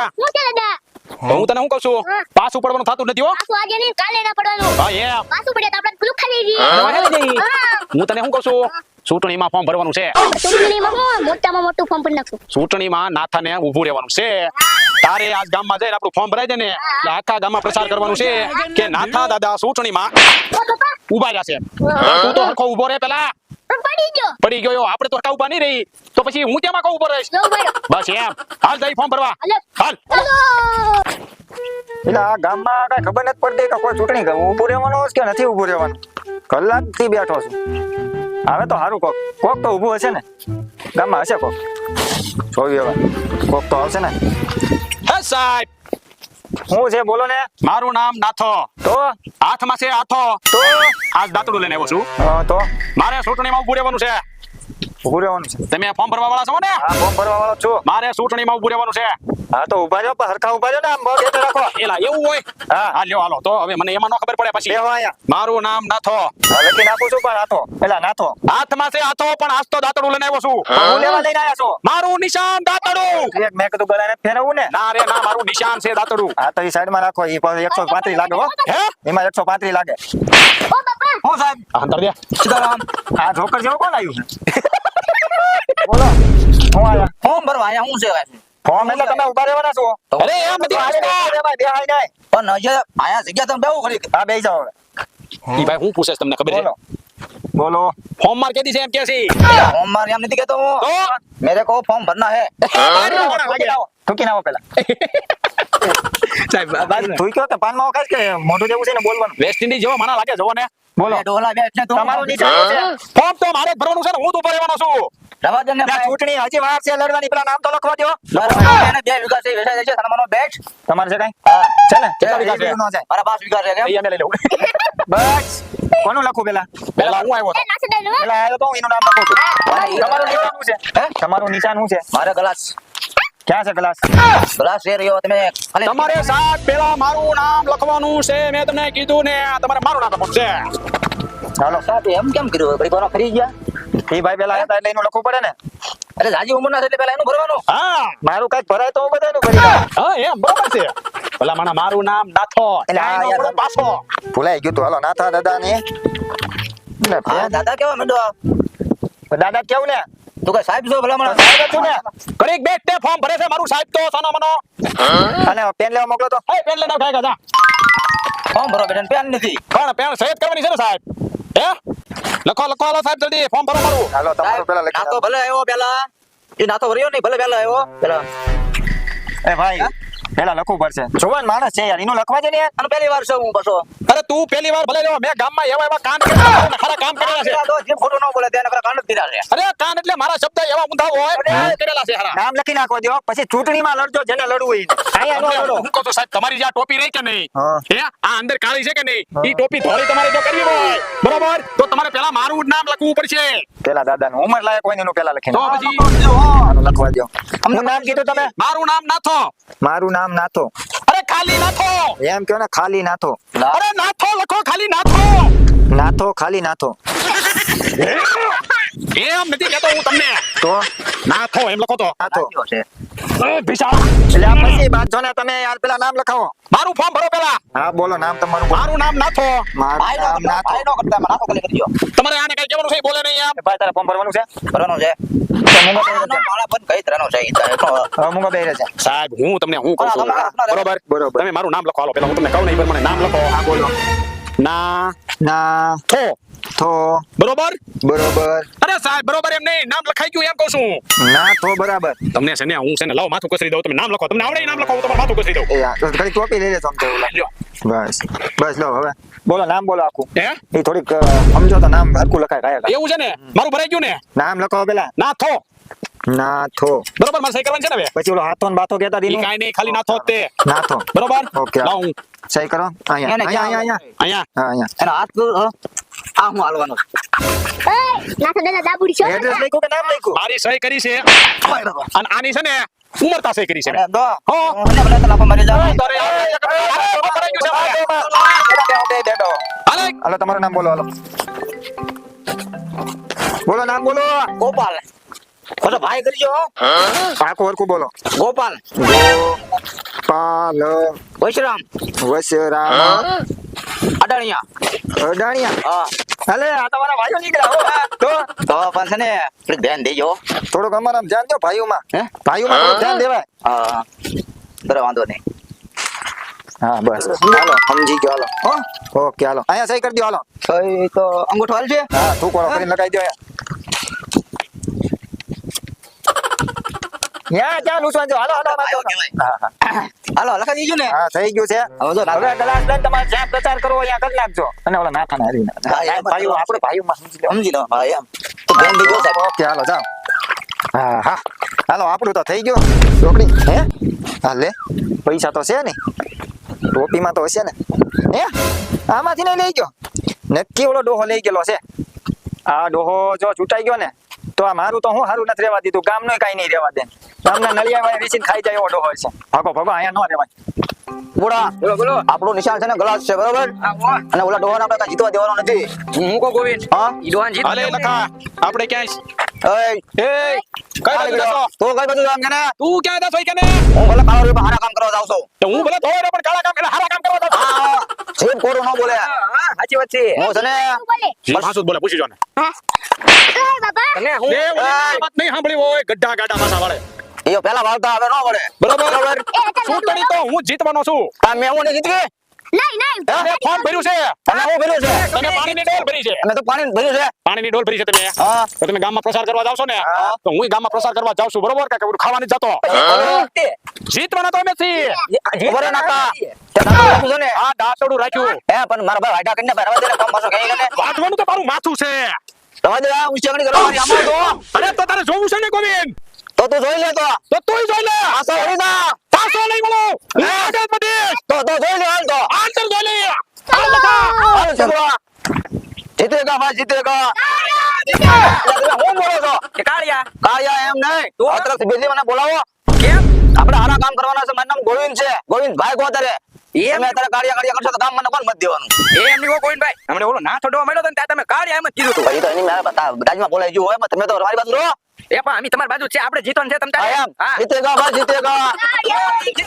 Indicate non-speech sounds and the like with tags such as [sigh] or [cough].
બેલા હું છે દાદા? હું તને શું કહું છું. પાછું પડવાનું થતું નથી હો. પાછું આજે નહીં કાલે ના પડવાનું. હા એમ પાછું પડે તો આપણે પેલું ખાલી જઈએ એમાં હેલી જઈ. હા. હું તને શું કહું છું? ચૂંટણીમાં ફોર્મ ભરવાનું છે. ચૂંટણીમાં હું મોટામાં મોટું ફોર્મ ભરી નાખશું. ચૂંટણીમાં નાથાને ઊભું રહેવાનું છે. તારે આજ ગામમાં જઈને આપણું ફોર્મ ભરાઈ દે ને. આખા ગામમાં પ્રચાર કરવાનું છે. કે નાથા દાદા ચૂંટણીમાં ઊભા રહ્યા છે. તું તો હરખો ઊભો રહે પેલા. પડી ગયો. પડી ગયો આપણે તો હરખા ઊભા રહી. તો પછી હું તેમાં કહું ભાઈ. બસ એમ. હાલ જઈ ફોર્મ ભરવા. હાલ. એટલે આ ગામમાં કઈ ખબર નથી પડતી કે કોઈ ચૂંટણી કે ઊભું રહેવાનો છે કે નથી ઊભું રહેવાનું? કલાકથી બેઠો છું. હવે તો સારું કોક. કોક તો ઊભું હશે ને? ગામમાં હશે કોક? જોયું હવે કોક તો આવશે ને? હે સાહેબ. હું છે બોલો ને. મારું નામ નાથો. તો? હાથમાં છે હાથો તો? આજ દાંતડું લઈને આવ્યો છું. તો? મારે ચૂંટણીમાં ઉભું રહેવાનું છે. ઊભું રહેવાનું છે. તમે ફોર્મ ભરવા વાળા છો ને? હા ફોર્મ ભરવા વાળો છું. મારે ચૂંટણીમાં રહેવાનું છે. હા તો ઊભા રહ્યો પણ હરખા ઊભા રહ્યો ને આમ બહુ રાખો. એલા એવું હોય? હા. હા લ્યો હાલો તો હવે મને એમાં ન ખબર પડે પછી. બેહો અહીંયા. મારું નામ નાથો. હા, લખી નાખું છું પણ હાથો. પેલા નાથો. હાથમાં છે હાથો પણ આજ તો દાંતડું લઈને આવ્યો છું. હું લેવા લઈને આવ્યા છો? મારું નિશાન દાંતડું એક મેં કીધું ગળાને ફેરવવું ને. ના રે ના મારું નિશાન છે દાંતડું હા તો એ સાઈડમાં રાખો એ એકસો પાંત્રીસ લાગે હો. હે? એમાં લાગે. ઓ હું સાહેબ? આ અંતર દે. સીતારામ. આ ઢોકર જેવો કોણ આવ્યું? બોલો હું આયા ફોર્મ ભરવા આયા હું છે ફોર્મ એટલે તમે ઊભા રહેવાના છો અરે બેહાય નહીં. પણ હજે આયા જગ્યા તમે બેવું ખરી હા બેહી જાઓ ઈ ભાઈ હું પૂછે તમને ખબર બોલો છે બોલો ફોર્મ માર કેદી છે એમ કે છે ફોર્મ માર એમ નથી કેતો હું તો મેરે કો ફોર્મ ભરના હે તો કે નાખો પેલા તું કયો કે પાનમાં વખાશ કે મોઢું જેવું છે ને બોલવાનું? વેસ્ટ ઇન્ડિઝ જેવો મને લાગે જોવો ને. બોલો. ડોલા બે એટલે તમારું નિશાન છે. ફોર્મ તો મારે જ ભરવાનું છે ને હું તો ઊભો છું. રવા દે ને ત્યાં ચૂંટણી હજી વાર છે લડવાની પેલા નામ તો લખવા દો બે વીઘા છે વેચાઈ જશે તારા બેટ તમારે છે કઈ? છે ને કેટલા વીઘા એ બીજું ન જાય મારા પાંચ વીઘા છે કેમ એ લઈ લઉં બસ. કોનું લખું પેલા? પેલા હું આવ્યો એ નાસે દે લો પેલા આવ્યો તો હું એનું નામ લખું છું. તમારું નિશાન શું છે? હે? તમારું નિશાન શું છે? મારે ગ્લાસ. ક્યાં છે ગ્લાસ? ગ્લાસ એ રહ્યો તમે. તમારે સાહેબ પેલા મારું નામ લખવાનું છે મેં તમને કીધું ને તમારે મારું નામ લખવાનું છે. ચાલો. સાહેબ એમ કેમ કર્યું ભાઈ કોનો ફરી ગયા? ફી ભાઈ પેલા હતા એટલે એનું લખવું પડે ને. અરે જાજી ઉંમર ના એટલે પેલા એનું ભરવાનું? હા. મારું કંઈક ભરાય તો હું બધાનું ભરી હા એમ બરાબર છે. પેલા મારા મારું નામ નાથો. એટલે આ યાર પાછો. ભૂલાઈ ગયું તું. હાલો નાથા દાદા ને હા દાદા કેવા મંડો દાદા કેવું ને? તું કઈ સાહેબ છો ભલા મને સાહેબ છું ને. ઘડીક બેટ તે ફોર્મ ભરે છે મારું સાહેબ તો સોનો મનો. અને પેન લેવા મોકલો તો. એ પેન લઈને ખાય ગજા ફોર્મ ભરો બેટા પેન નથી. પણ પેન સહિત કરવાની છે ને સાહેબ. હે? લખો લખો હાલો સાહેબ જલ્દી. ફોર્મ ભરો મારું. હાલો તમારું પેલા લખી નાખો. ભલે આવ્યો પેલા. એ નાતો ભર્યો નહીં ભલે પેલા આવ્યો. પેલા. એ ભાઈ પેલા લખવું પડશે. જોવાન માણસ છે યાર એનું લખવા છે ને યાર. અને પહેલી વાર છે હું પાછો. અરે તું પહેલી વાર ભલે મેં ગામમાં એવા એવા કાન કરેલા ખરા કામ કરેલા છે. જે ખોટું ન બોલે તેને ખરા કાન જ છે. અરે કાન એટલે મારા શબ્દ એવા ઊંધા હોય કરેલા છે ખરા નામ લખી નાખો દો પછી ચૂંટણીમાં લડજો જેને લડવું હોય એને. અહીંયા લડો. હું કહું તો સાહેબ તમારી જે આ ટોપી રહી કે નહીં? હે. આ અંદર કાળી છે કે નહીં? ઈ ટોપી ધોળી તમારે જો કરવી હોય. બરોબર? તો તમારે પેલા મારું જ નામ લખવું પડશે. પેલા દાદાનું ઉંમર લાયક હોય ને એનું પેલા લખી તો પછી? લખવા દો શું નામ કીધું તમે? મારું નામ નાથો. મારું નામ નાથો અરે ખાલી નાથો! એમ કયો ને ખાલી નાથો. અરે નાથો લખો ખાલી નાથો! નાથો ખાલી નાથો. [laughs] એમ નથી કહેતો હું તમને. તો? નાથો એમ લખો તો. નાથો છે? એ ભીષા એટલે આ પછી બાદ જો ને તમે યાર પેલા નામ લખાવો. મારું ફોર્મ ભરો પેલા. હા બોલો નામ તમારું મારું નામ નાથો મારું નામ ના થો. નો કરતા નાતો ખાલી કરજો તમારે આને કઈ કેવાનું છે બોલે નહીં આમ ભાઈ તારે ફોર્મ ભરવાનું છે? ભરવાનું છે. સાહેબ હું તમને હું કહું છું. બરોબર? બરોબર. તમે મારું નામ લખો હાલો પેલા હું તમને કહું નહીં મને નામ લખો. બોલો. ના ના. થો. થો બરોબર? બરોબર. અરે સાહેબ બરોબર એમ નહીં. નામ લખાઈ ગયું એમ કહું છું. ના થો બરાબર. તમને છે ને હું છે ને લાવ માથું કસરી દઉં તમે નામ લખો. તમને આવડે નામ લખો હું તમારું માથું કસરી દઉં. એ હા, તો ઘડીક ટોપી લઈ લેજો આમ તો એવું બસ બસ લો હવે. બોલો નામ બોલો આખું. હે? એ થોડીક સમજો તો નામ હરકું લખાય કાયા એવું છે ને? મારું ભરાઈ ગયું ને? નામ લખો પેલા. ના થો. ના થો. બરોબર મારે સહી કરવાની છે ને હવે? પછી ઓલો હાથો ને બાથો કહેતા ઈ કાઈ નહીં ખાલી ના થો તે. નાથો બરોબર? ઓકે. લાવ હું. સહી કરો. અહીંયા અહીંયા અહીંયા અહીંયા. અહીંયા. એનો હાથ. આ હું હાલવાનો મારી સહી કરી છે અને આની ને ઉમરતા સહી કરી. હાલે. તમારું નામ બોલો હાલો બોલો નામ બોલો ગોપાલ ખોટો ભાઈ કરજો હો. આખું બોલો ગોપાલ ગો પાલ વૈશ્રામ વસરામ અડાણિયા અડાણિયા. હાલે આ તમારા ભાઈઓ નીકળ્યા હો તો? તો પણ છે ને થોડીક ધ્યાન દેજો. થોડુંક અમારા ધ્યાન દો ભાઈઓમાં. હે? ભાઈઓમાં થોડુંક ધ્યાન દેવાય. હા. બરાબર વાંધો નહીં. હા બસ. હાલો સમજી ગયો હાલો. હો? ઓકે હાલો. અહીંયા સહી કરી દો હાલો. કઈ તો અંગૂઠો હાલ છે? હા તું કોળો કરીને લગાવી દો અહીંયા. યા ચાલ જો. હાલો હાલો હાલો. લખા દીજો ને. હા થઈ ગયું છે. હવે જો હવે ગ્લાસ લઈને તમારે જ્યાં પ્રચાર કરવો અહીંયા કરી નાખજો. અને ઓલા નાથાને હારીને હા, એમ જ. ભાઈઓ આપણે ભાઈઓમાં સમજી લો. સમજી લો. હા એમ. તો ધ્યાન દેજો સાહેબ. ઓકે હાલો જાઓ. હા હા. હાલો આપણું તો થઈ ગયું. છોકરી હે? હા લે. પૈસા તો છે ને. ટોપીમાં તો હશે ને. હે? આમાંથી નહીં લઈ ગયો. નક્કી ઓલો ડોહો લઈ ગયેલો છે. આ ડોહો જો છૂટાઈ ગયો ને તો આ મારું તો હું સારું નથી રહેવા દીધું. ગામનું કાંઈ નહીં રહેવા દે. ગામના નળિયા વાળા વેચીને ખાઈ જાય એવો હોય છે. ભાગો ભાગો અહીંયા ન રહેવાય. બોડા બોલો બોલો. આપણો નિશાન છે ને ગ્લાસ છે બરોબર? અને ઓલા ડોહાને આપણે જીતવા દેવાનો નથી. હું કો ગોવિંદ? હા? ઈ ડોહાન જીત અરે લખા આપણે ક્યાંય પેલા વાળતા હવે નો વળે. બરોબર? ચૂંટણી તો હું જીતવાનો છું. આ મેં હું નહીં જીતવી? નહીં નહીં. ફોર્મ ભર્યું છે? અને ભર્યું છે? તમે પાણીની ડોલ ભરી છે. અમે તો પાણી ભર્યું છે? પાણીની ડોલ ભરી છે તમે. હા. તો તમે ગામમાં પ્રસાર કરવા જાવ છો ને તો હું ગામમાં પ્રસાર કરવા જાઉં છું બરોબર? કે બધું ખાવાની જતો. જીતવાના તો અમે છીએ. ખબર નાકા તે તારું રાખું છે ને. આ દાંતડું રાખ્યું. હે પણ મારા ભાઈ વાયડા કરીને ભરવા દે કામ પાછો કઈ ને તો માથું છે. તમારે ઉચ્ચારણી કરવાની આમાં તો અરે તો તારે જોવું છે ને ગોવિંદ? તો તું જોઈ લે તો. જોઈ લે. ના. પાછો નહીં મળો આગળ વધીશ તો તો જોઈ લે હાલ તો. આંતર જોઈ લે હાલ ચલવા જીતેગા ભાઈ જીતેગા. હું બોલો છો? કે કાળિયા. કાયા એમ નહીં. તો? આ બીજી મને બોલાવો. કેમ? આપણે હારા કામ કરવાના છે. મારું નામ ગોવિંદ છે. ગોવિંદ ભાઈ કો તારે એમ? અત્યારે કાળિયા કાળિયા કરશો તો કામ મને કોણ મત દેવાનું? એ એમ નહીં ગોવિંદભાઈ હમણે ઓલો ના છોડવા મળ્યો તો ત્યાં તમે કાળિયા એમ જ કીધું હતું તો એની બતા બોલાઈ ગયું હોય તમે તો મારી બાજુ રહો. એ પણ અમે તમારી બાજુ છે આપણે જીતવાનું છે તમ હા જીતે એમ જીતેગા જીતેગા